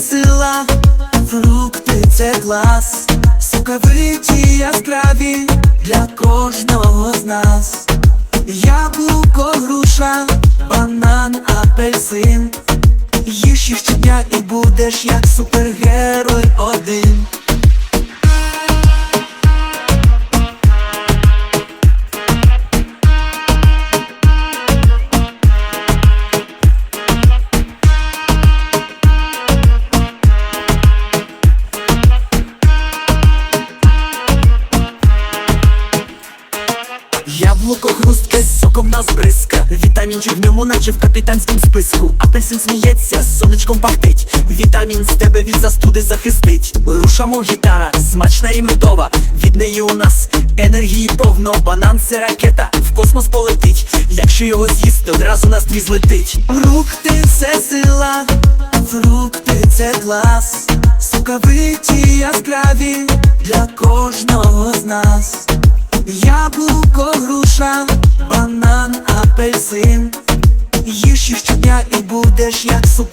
сила, фрукти це клас, соковиті яскраві для кожного з нас. Яблуко, груша, банан, апельсин. Їж їх щодня і будеш як супергерой один. Яблуко хрустке з соком нас бризка Вітамінчик в ньому, наче в капітанському списку. Апельсин сміється, сонечком пахтить. Вітамін з тебе від застуди захистить. Рушамо гітара, смачна і медова. Від неї у нас енергії повно. Банан це ракета, в космос полетить. Якщо його з'їсти, одразу настрій злетить. Фрукти це сила, фрукти це клас. Соковиті яскраві для кожного з нас Яблуко, груша, банан, апельсин. Їж щодня і будеш як супер